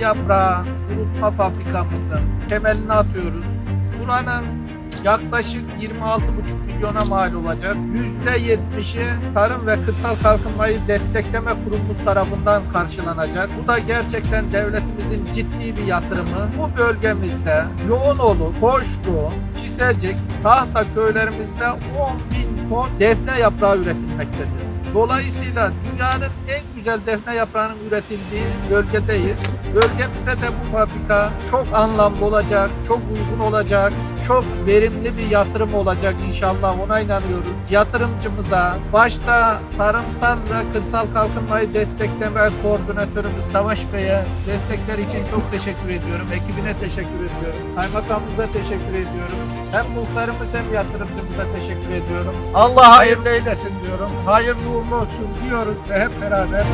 yaprağı kurutma fabrikamızın temelini atıyoruz. Buranın yaklaşık 26,5 milyona mal olacak. %70'i tarım ve kırsal kalkınmayı destekleme kurumumuz tarafından karşılanacak. Bu da gerçekten devletimizin ciddi bir yatırımı. Bu bölgemizde Yoğunoğlu, Koçlu, Çisecik, Tahta köylerimizde 10 bin ton defne yaprağı üretilmektedir. Dolayısıyla dünyanın en güzel defne yaprağının üretildiği bölgedeyiz. Bölgemize de bu fabrika çok anlamlı olacak, çok uygun olacak, çok verimli bir yatırım olacak inşallah ona inanıyoruz. Yatırımcımıza başta tarımsal ve kırsal kalkınmayı destekleme koordinatörümüz Savaş Bey'e destekler için çok teşekkür ediyorum. Ekibine teşekkür ediyorum. Kaymakamımıza teşekkür ediyorum. Hem muhtarımız hem yatırımcımıza teşekkür ediyorum. Allah hayırlı eylesin diyorum. Hayırlı uğurlu olsun diyoruz ve hep beraber